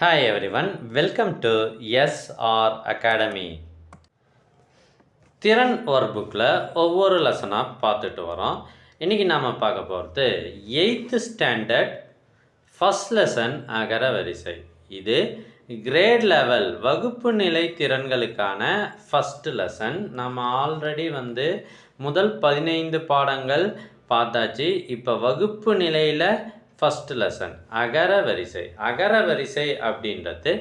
Hi everyone welcome to SR academy திறன் work புக்கில் ஒவ்வொரு லெசனாக பார்த்துட்டு வரோம். இன்றைக்கி நாம் பார்க்க போகிறது எயித்து ஸ்டாண்டர்ட் ஃபஸ்ட் லெசன் அகர வரிசை. இது கிரேட் லெவல் வகுப்பு நிலை திறன்களுக்கான ஃபஸ்ட்டு லெசன் நம்ம ஆல்ரெடி வந்து முதல் பதினைந்து பாடங்கள் பார்த்தாச்சு. இப்போ வகுப்பு நிலையில் ஃபஸ்ட் லெசன் அகர வரிசை. அகர வரிசை அப்படின்றது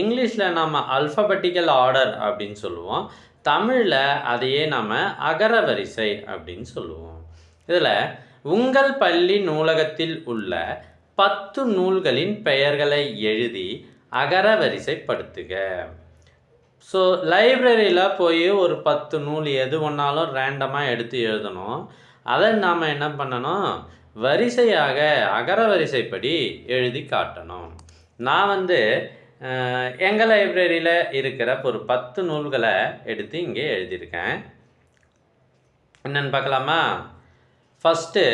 இங்கிலீஷில் நம்ம அல்ஃபபெட்டிக்கல் ஆர்டர் அப்படின்னு சொல்லுவோம். தமிழில் அதையே நம்ம அகர வரிசை அப்படின்னு சொல்லுவோம். இதில் உங்கள் பள்ளி நூலகத்தில் உள்ள பத்து நூல்களின் பெயர்களை எழுதி அகர வரிசைப்படுத்துக. ஸோ லைப்ரரியில் போய் ஒரு பத்து நூல் எது ஒன்றாலும் ரேண்டமாக எடுத்து எழுதணும். அதை நாம் என்ன பண்ணணும்? வரிசையாக அகர வரிசைப்படி எழுதி காட்டணும். நான் வந்து எங்கள் லைப்ரரியில் இருக்கிற ஒரு பத்து நூல்களை எடுத்து இங்கே எழுதியிருக்கேன். என்னன்னு பார்க்கலாமா? ஃபஸ்ட்டு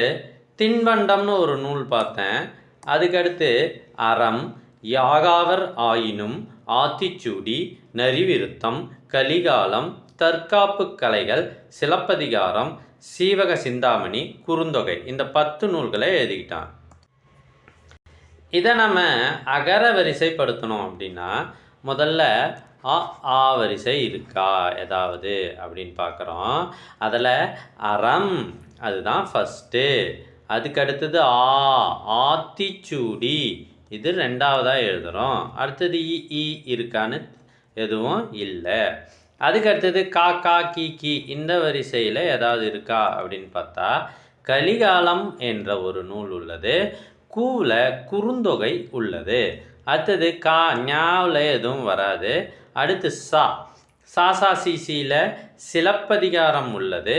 தின்பண்டம்னு ஒரு நூல் பார்த்தேன். அதுக்கடுத்து அறம் யாகாவர் ஆயினும் ஆத்திச்சூடி நரிவிருத்தம் கலிகாலம் தற்காப்பு கலைகள் சிலப்பதிகாரம் சீவக சிந்தாமணி குறுந்தொகை. இந்த பத்து நூல்களை எழுதிக்கிட்டான். இதை நம்ம அகர வரிசைப்படுத்தணும் அப்படின்னா முதல்ல அ ஆ வரிசை இருக்கா ஏதாவது அப்படின்னு பார்க்குறோம். அதில் அறம் அதுதான் ஃபஸ்ட்டு அதுக்கு அடுத்தது ஆ ஆத்திச்சூடி. இது ரெண்டாவதாக எழுதுகிறோம் அடுத்தது இ இருக்கான்னு எதுவும் இல்லை. அதுக்கு அடுத்தது கா கா கி கி இந்த வரிசையில் ஏதாவது இருக்கா அப்படின்னு பார்த்தா கலிகாலம் என்ற ஒரு நூல் உள்ளது கூவில் குறுந்தொகை உள்ளது. அடுத்தது கா ஞாவில் எதுவும் வராது. அடுத்து சா. சாசா சிசியில் சிலப்பதிகாரம் உள்ளது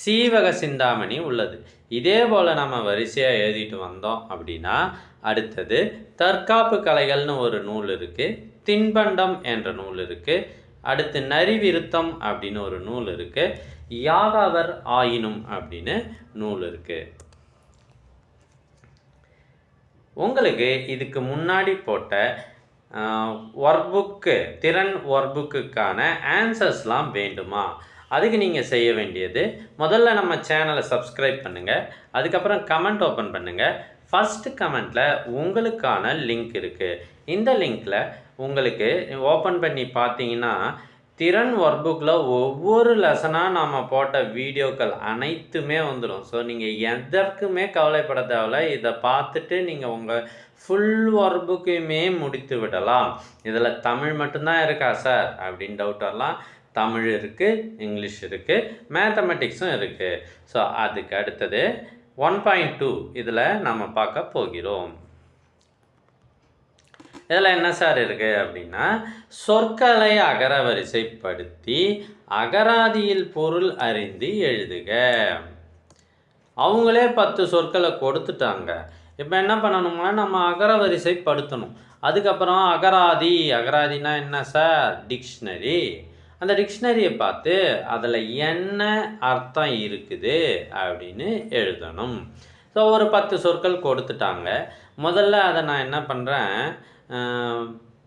சீவக சிந்தாமணி உள்ளது. இதே போல் நம்ம வரிசையாக எழுதிட்டு வந்தோம் அப்படின்னா அடுத்தது தற்காப்பு கலைகள்னு ஒரு நூல் இருக்குது தின்பண்டம் என்ற நூல் இருக்குது அடுத்து நரிவிருத்தம் அப்படின்னு ஒரு நூல் இருக்குது யாகாவர் ஆயினும் அப்படின்னு நூல் இருக்குது உங்களுக்கு இதுக்கு முன்னாடி போட்ட ஒர்புக்கு திறன் ஒர்புக்குக்கான ஆன்சர்ஸ்லாம் வேண்டுமா? அதுக்கு நீங்கள் செய்ய வேண்டியது முதல்ல நம்ம சேனலை சப்ஸ்கிரைப் பண்ணுங்கள் அதுக்கப்புறம் கமெண்ட் ஓப்பன் பண்ணுங்கள் ஃபஸ்ட்டு கமெண்ட்டில் உங்களுக்கான லிங்க் இருக்குது இந்த லிங்க்கில் உங்களுக்கு ஓப்பன் பண்ணி பார்த்தீங்கன்னா திறன் ஒர்க் புக்கில் ஒவ்வொரு லெசனாக நாம் போட்ட வீடியோக்கள் அனைத்துமே வந்துடும் ஸோ நீங்கள் எதற்குமே கவலைப்பட தேவையில்ல. இதை பார்த்துட்டு நீங்கள் உங்கள் ஃபுல் ஒர்க் புக்கையுமே முடித்து விடலாம். இதில் தமிழ் மட்டும்தான் இருக்கா சார் அப்படின்னு டவுட் வரலாம். தமிழ் இருக்குது இங்கிலீஷ் இருக்குது மேத்தமெட்டிக்ஸும் இருக்குது ஸோ அதுக்கு அடுத்தது ஒன் பாயிண்ட் டூ இதில் நம்ம பார்க்க போகிறோம். இதில் என்ன சார் இருக்குது அப்படின்னா சொற்களை அகர வரிசைப்படுத்தி அகராதியில் பொருள் அறிந்து எழுதுக. அவங்களே பத்து சொற்களை கொடுத்துட்டாங்க. இப்போ என்ன பண்ணணும்னா நம்ம அகர வரிசைப்படுத்தணும் அதுக்கப்புறம் அகராதி அகராதினா என்ன சார்? டிக்ஷனரி. அந்த டிக்ஷனரியை பார்த்து அதில் என்ன அர்த்தம் இருக்குது அப்படின்னு எழுதணும். ஸோ ஒரு பத்து சொற்கள் கொடுத்துட்டாங்க. முதல்ல அதை நான் என்ன பண்ணுறேன்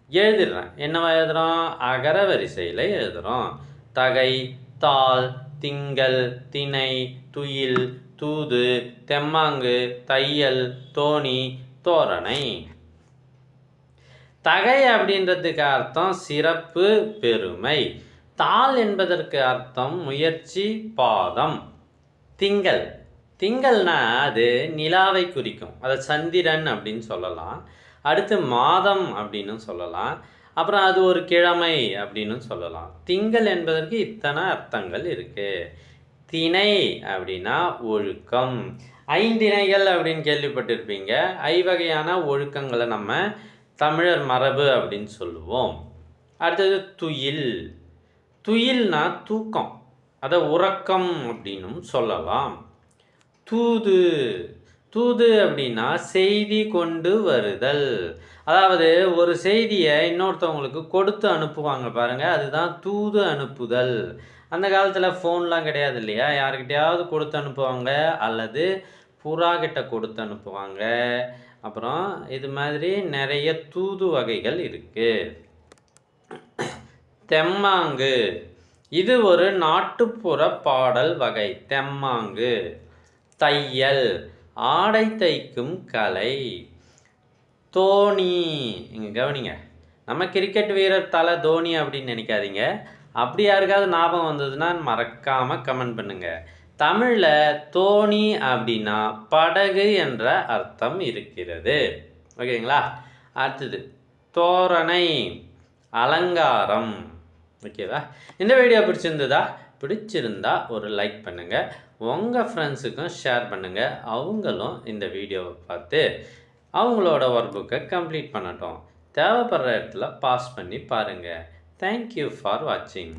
எழுதிடுறேன். என்னவா எழுதுகிறோம் அகர வரிசையில் எழுதுகிறோம் தகை தாள் திங்கள் திணை துயில் தூது தெம்மாங்கு தையல் தோணி தோரணை. தகை அப்படின்றதுக்கு அர்த்தம் சிறப்பு பெருமை. தாள் என்பதற்கு அர்த்தம் முயற்சி பாதம். திங்கள். திங்கள்னா அது நிலாவை குறிக்கும். அதை சந்திரன் அப்படின்னு சொல்லலாம். அடுத்து மாதம் அப்படின்னு சொல்லலாம். அப்புறம் அது ஒரு கிழமை அப்படின்னு சொல்லலாம். திங்கள் என்பதற்கு இத்தனை அர்த்தங்கள் இருக்கு. திணை அப்படின்னா ஒழுக்கம். ஐந்திணைகள் அப்படின்னு கேள்விப்பட்டிருப்பீங்க. ஐவகையான ஒழுக்கங்களை நம்ம தமிழர் மரபு அப்படின்னு சொல்லுவோம். அடுத்தது துயில். துயில்னா தூக்கம். அதை உறக்கம் அப்படின்னும் சொல்லலாம். தூது. தூது அப்படின்னா செய்தி கொண்டு வருதல். அதாவது ஒரு செய்தியை இன்னொருத்தவங்களுக்கு கொடுத்து அனுப்புவாங்க பாருங்கள் அதுதான் தூது அனுப்புதல். அந்த காலத்தில் ஃபோன்லாம் கிடையாது இல்லையா? யாருக்கிட்டையாவது கொடுத்து அனுப்புவாங்க அல்லது புறா கிட்ட கொடுத்து அனுப்புவாங்க. அப்புறம் இது மாதிரி நிறைய தூது வகைகள் இருக்குது தெம்மாங்கு. இது ஒரு நாட்டுப்புற பாடல் வகை. தெம்மாங்கு. தையல். ஆடை தைக்கும் கலை. தோனி இங்கே கவனிங்க. நம்ம கிரிக்கெட் வீரர் தலை தோனி அப்படின்னு நினைக்காதீங்க. அப்படி யாருக்காவது ஞாபகம் வந்ததுன்னா மறக்காமல் கமெண்ட் பண்ணுங்கள் தமிழில் தோணி அப்படின்னா படகு என்ற அர்த்தம் இருக்கிறது. ஓகேங்களா? அடுத்தது தோரணை. அலங்காரம். ஓகேவா இந்த வீடியோ பிடிச்சிருந்ததா? பிடிச்சிருந்தா ஒரு லைக் பண்ணுங்கள் உங்கள் ஃப்ரெண்ட்ஸுக்கும் ஷேர் பண்ணுங்கள் அவங்களும் இந்த வீடியோவை பார்த்து அவங்களோட ஒர்க் புக்கை கம்ப்ளீட் பண்ணட்டும். தேவைப்படுற இடத்துல பாஸ் பண்ணி பாருங்கள் தேங்க்யூ ஃபார் வாட்சிங்